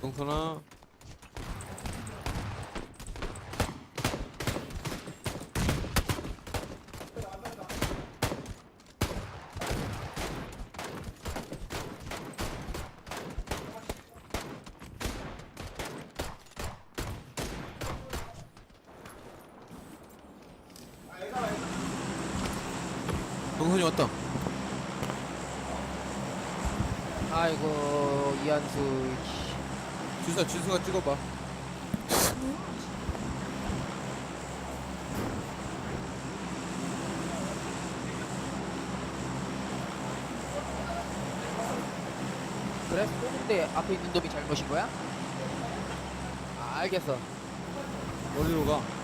동선아 동선이 왔다 아이고 이한수 지수야 지수가 찍어봐 그래? 쏘는데 앞에 있는 놈이 잘못인 거야? 아, 알겠어 어디로 가?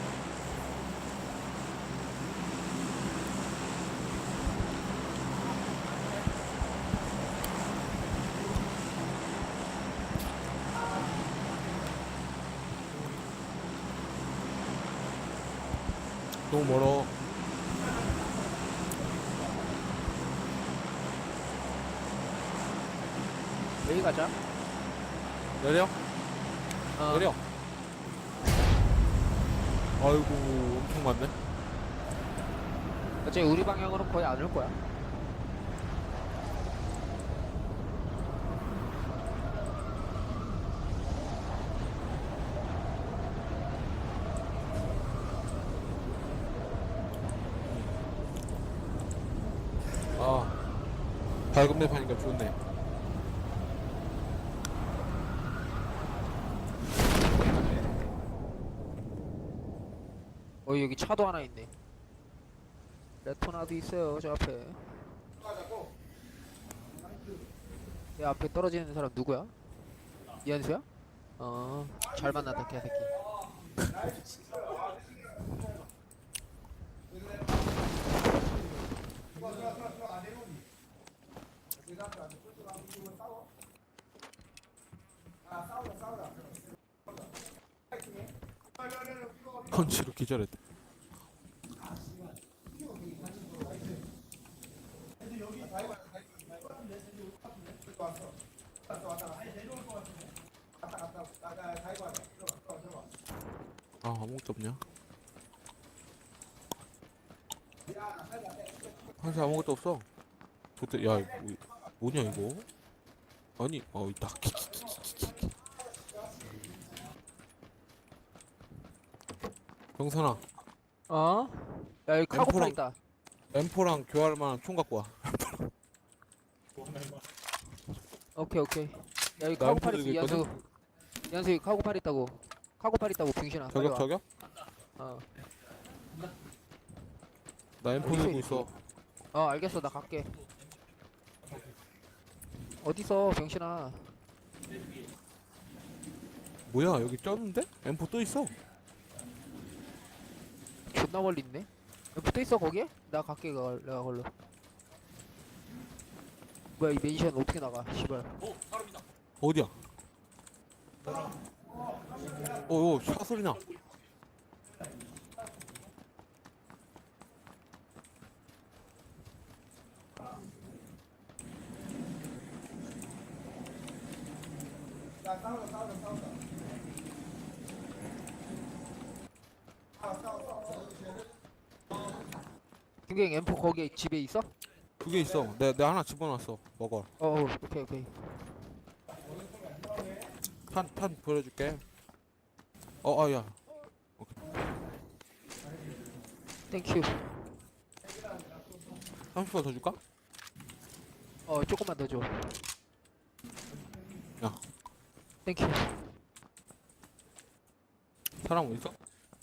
너무 멀어. 여기 가자 내려? 어, 내려. 아이고, 엄청 많네. 어차피 우리 방향으로 거의 안 올 거야 아, 밝은 맵 하니까 좋네. 어 여기 차도 하나 있네 레토나도 있어요 저 앞에 내 앞에 떨어지는 사람 누구야? 이한수야? 어 잘 만났다 개새끼 펀치로 기절했다. 아 아무것도 없냐? 한시 아무것도 없어. 좋대. 야 이거 뭐- 뭐냐 이거? 아니 어 있다. 병선아 어? 야 여기 카고팔 엠포랑- 있다 M4랑 교환할 만한 총 갖고 와. 오케이 오케이 야 여기 나 엠포 있어 이한수 이한수 여기 카고팔 있다고 카고팔 있다고 빙신아 빨리 저격 와. 저격? 어. 나 M4 들고 있어. 어 알겠어 나 갈게 어디서 병신아 뭐야 여기 쩌는데? M4 또 있어. 존나 멀리 있네 붙어 있어 거기에? 나 갈게 가 내가 걸로 뭐야 이 맨션 어떻게 나가 씨발 어디야? 오오 차 소리 나. 김경 M4 거기에 집에 있어? 두 개 있어. 내, 내 하나 집어놨어. 먹어. 어 어, 오케이 오케이 탄, 탄 보여줄게. 어, 아, 야. 땡큐 30원 더 줄까? 어 조금만 더줘 야. 땡큐 사람 어디 있어?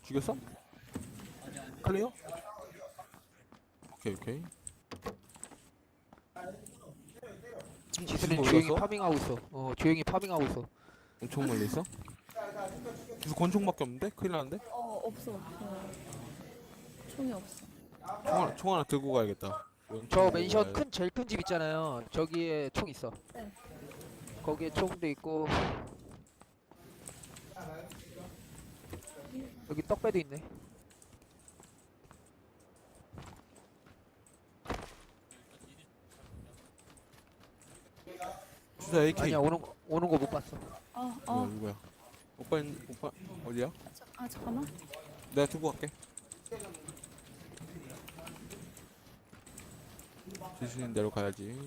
죽였어? 클리어? 오케이, 오케이. 지수는 조용히? 파밍하고 있어 어 조용히 파밍하고 있어 엄청 멀리 있어? 계속 권총밖에 없는데? 큰일 나는데? 어 없어. 그 총이 없어. 총 하나, 총 하나 들고 가야겠다. 저 맨션 큰 제일 큰 집 있잖아요 저기에 총 있어 네. 거기에 총도 있고. 여기 떡배도 있네. 진짜 AK. 아니야 오는 거 오는 거 못 봤어. 아 어. 어. 누구야? 오빠 있- 오빠 어디야? 아 잠깐만. 내가 두고 갈게. 주시는 대로 가야지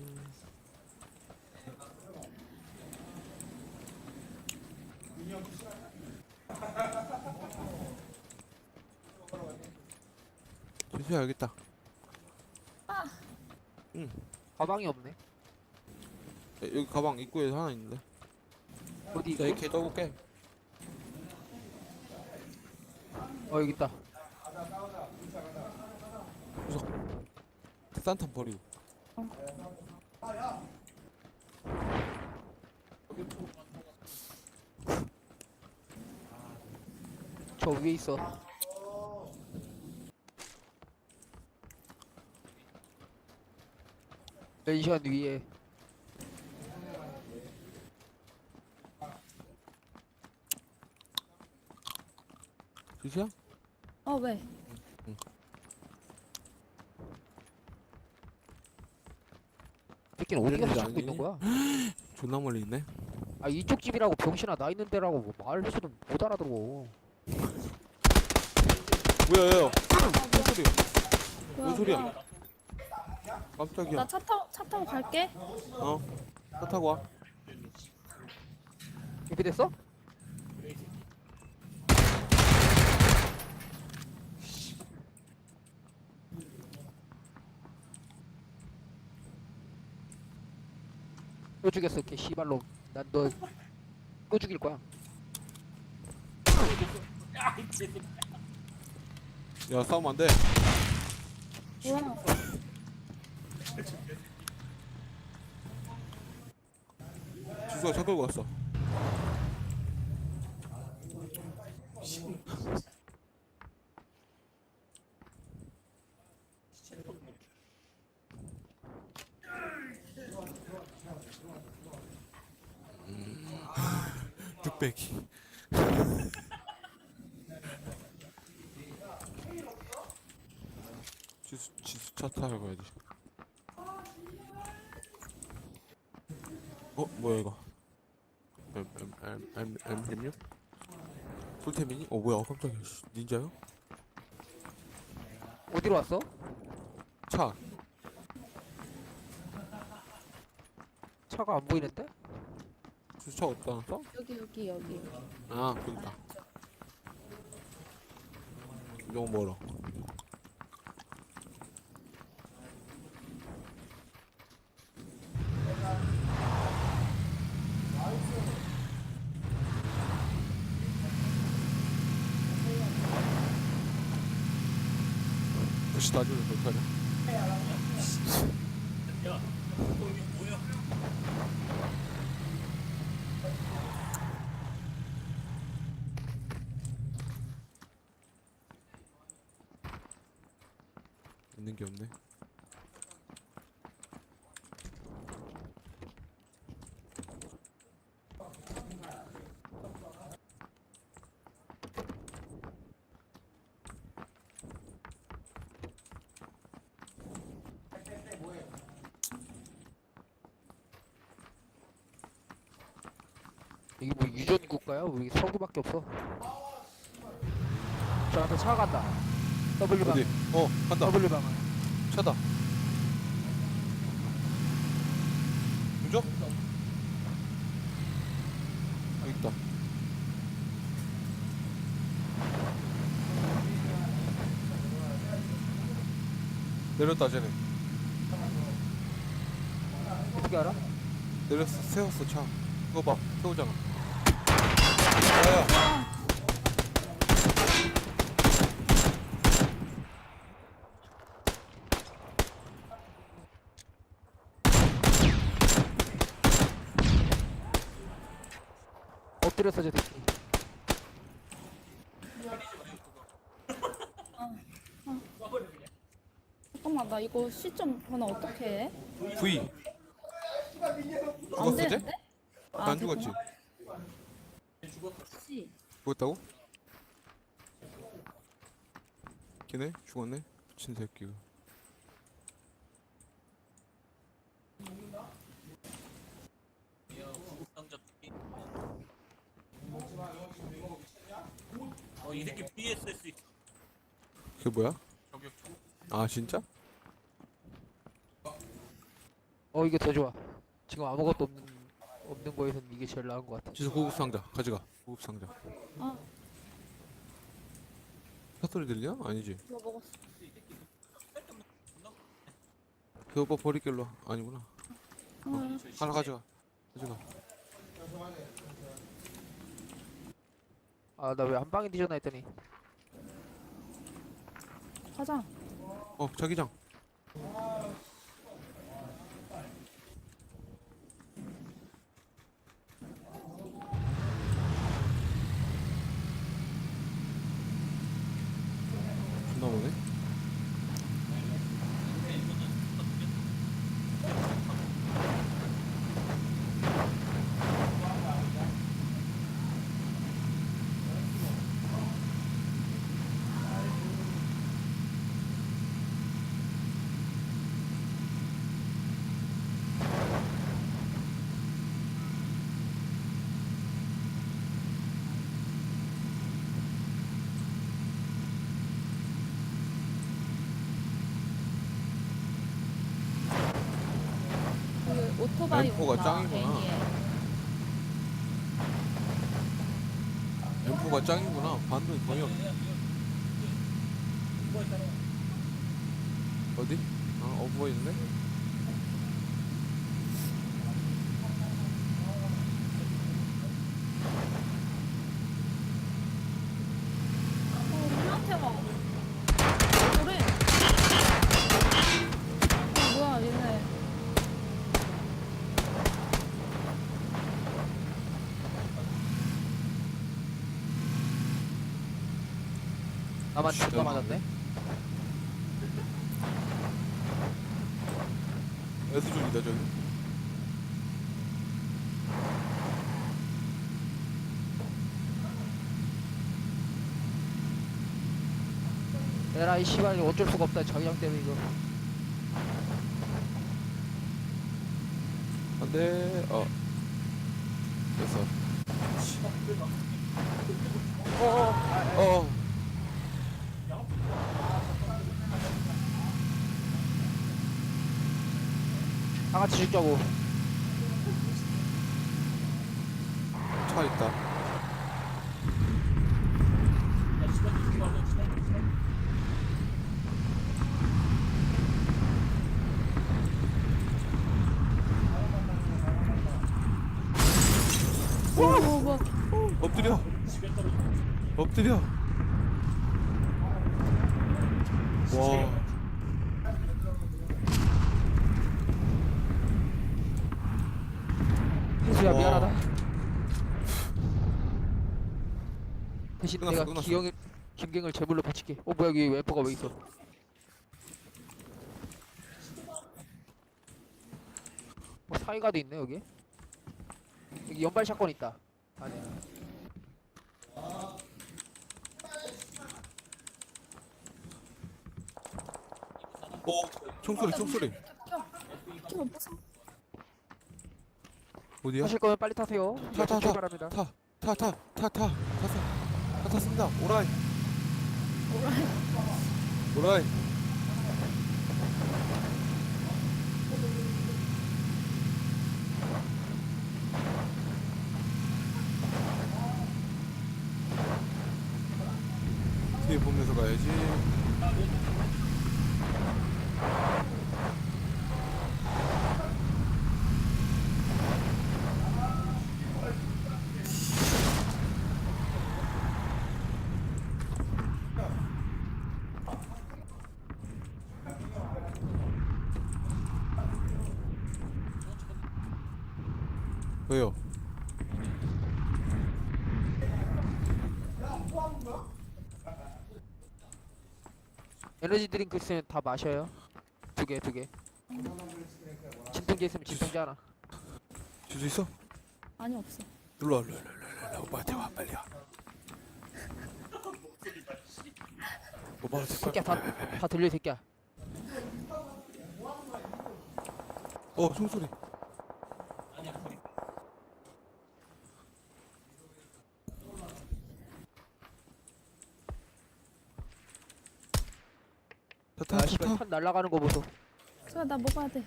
주시야 여기 있다. 가방이 없네. 야, 여기 가방 입구에 하나 있는데. 어디? 나 이렇게 떠볼게. 어 여기 있다. 산탄 버리고 저 위에 있어. 멘션 위에. 주시야 어 왜? 새끼는 어디 가서 찾고 있는? 거야? 존나 멀리 있네 아 이쪽 집이라고 병신아 나 있는 데라고 뭐 말해서는 못 알아들어. 뭐야 야야. 뭔 소리야 뭔 소리야? 깜짝이야. 나차 타고 차 타고 갈게. 어? 차 타고 와. 준비 됐어? 또 죽였어 개 씨발로. 난너 또 죽일 거야. 야 싸우면 안돼. 뭐야? 지수가 차 끌고 왔어. 음, 뚝배기 지수, 지수 차 타러 가야지 어? 뭐야 이거 M M M M M M 6 솔템이니? 어 뭐야 깜짝이야 씨, 닌자요? 어디로 왔어? 차 차가 안 보이는데? 지수 차 어디다 놨어? 여기 여기 여기. 아 있다 너무 멀어 혹시 나중에 몇 타냐? 있는 게 없네. 이게 뭐 유전 국가야? 우리 서구밖에 없어? 저 앞에 차가 간다 W 방 어디? 어 간다. W 방 차다. 그죠? 여기 있다. 내렸다 쟤네. 어떻게 알아? 내렸어 세웠어 차. 그거 봐 세우잖아. 야야 엎드렸어 저 새끼 잠깐만 나 이거 시점 변화 어떻게 해? V 안 죽었어 쟤? 되는데? 아, 안 죽었지? 죽었지. 죽었다고? 걔네? 죽었네? 미친 새끼가 어, 이 새끼 BSS 그게 뭐야? 저격총. 아 진짜? 어 이게 더 좋아 지금 아무것도 없는 없는 거에선 이게 제일 나은 것 같아 지수 고급 상자 가져가 고급 상자 아 사소리 들려? 아니지 이거 먹었어. 그 오빠 버리길로 아니구나 응. 하나 가져가 가져가 아 나 왜 한 방에 뒤졌나 했더니 가자. 어 자기장 M4가 짱이구나. M4가 짱이구나. 반동이 거의 없네. 어디? 어, 어 보이는데? 나만 진짜 죽다 맞았네 애수족이다 저기. 에라 이 씨발 이거 어쩔 수가 없다 자기장 때문에 이거. 안돼. 어. 됐어 어어 다 같이 죽자고. 차 있다. 오, 오, 뭐. 엎드려. 엎드려 와 혜수 야 와. 미안하다 대신 끝났어, 내가 끝났어. 기영을 김갱을 제물로 바칠게 어 뭐야 여기 웨퍼가 왜 있어 어 사이가도 있네 여기 여기 연발 샷건 있다 안에 어 총소리 총소리 좀 없어. 어디야? 하실 거면 빨리 타세요. 타, 타, 타. 출발합니다. 타 타 타 타 타. 탔어. 다 탔습니다. 오라이. 오라이. 뒤에 보면서 가야지 왜요? 에너지 드링크 있으면 다 마셔요. 두 개 두 개. 진통제 있으면 진통제 하나. 줄 수 있어? 아니 없어. 일로 와 일로 와 일로 와, 일로 와. 오빠한테 와 빨리 와. 오빠한테 새끼야 빨리 다, 다 들려 이 새끼야. 어 총소리 씨발 탄 날아가는 거 보소 수아 나 먹어야 돼.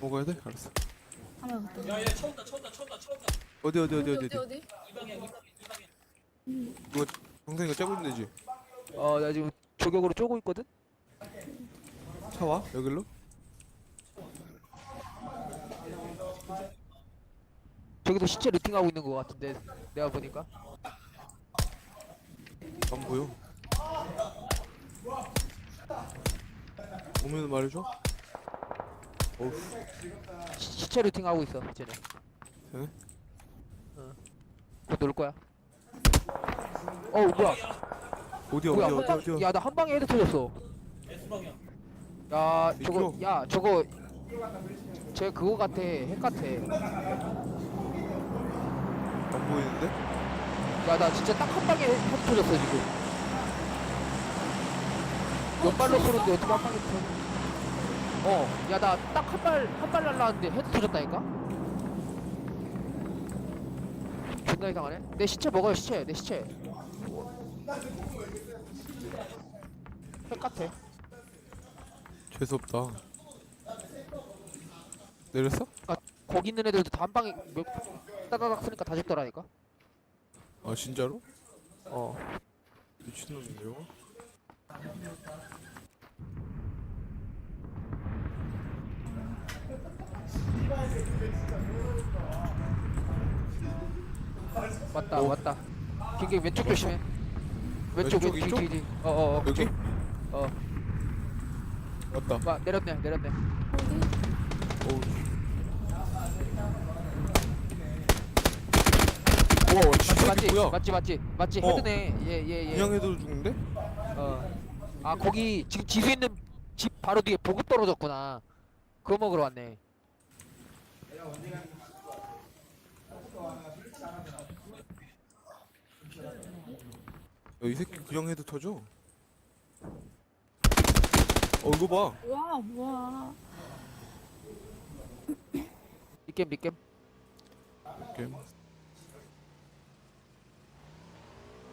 먹어야 돼? 알았어 아마 갔다. 야야 쳐온다 쳐온다 쳐온다 쳐온다 어디 어디 어디 어디 어디 어디 동생이가 째고 있는 데지? 어 나 지금 저격으로 쪼고 있거든 차 와? 여길로? 저기도 시체 루팅하고 있는 거 같은데 내가 보니까 안 보여 오면 말해줘? 어우 시, 시체 루팅 하고 있어 쟤네 되네? 곧놀 거야. 어우 뭐야? 어디야 뭐야 어디야 어디야 어디야? 야나 한 방에 헤드 터졌어. 야 저거 미끄러. 야 저거 쟤 그거 같아 핵 같아. 안 보이는데? 야 나 진짜 딱 한 방에 헤드 터졌어 지금 연발로 쏘는데 어떻게 한 방에 터져 어야 나 딱 한 발 한 발 날라왔는데 헤드 터졌다니까? 존나 이상하네. 내 시체 먹어요 시체. 내 시체. 핵 같아. 재수없다. 내렸어? 거기 있는 애들도 다 한 방에 몇 따다닥 쓰니까 다 죽더라니까? 아 진짜로? 어. 미친놈이네요 어. 맞다. 긴게 왼쪽 조심해. 왼쪽 왼쪽, 왼쪽 이쪽? 뒤, 뒤. 어어 어 여기? 어. 맞다. 와, 내렸네 내렸네. 어우 오와 맞지 진짜 맞지 뭐야 맞지 맞지 맞지. 어. 헤드네. 예예예. 그냥 해도 죽는데? 어아 거기 지금 지수 있는 집 바로 뒤에 보급 떨어졌구나. 그거 먹으러 왔네 야, 이 새끼 그냥 해도 터져. 어 이거 봐. 와 뭐야? 리겜 리겜. 게임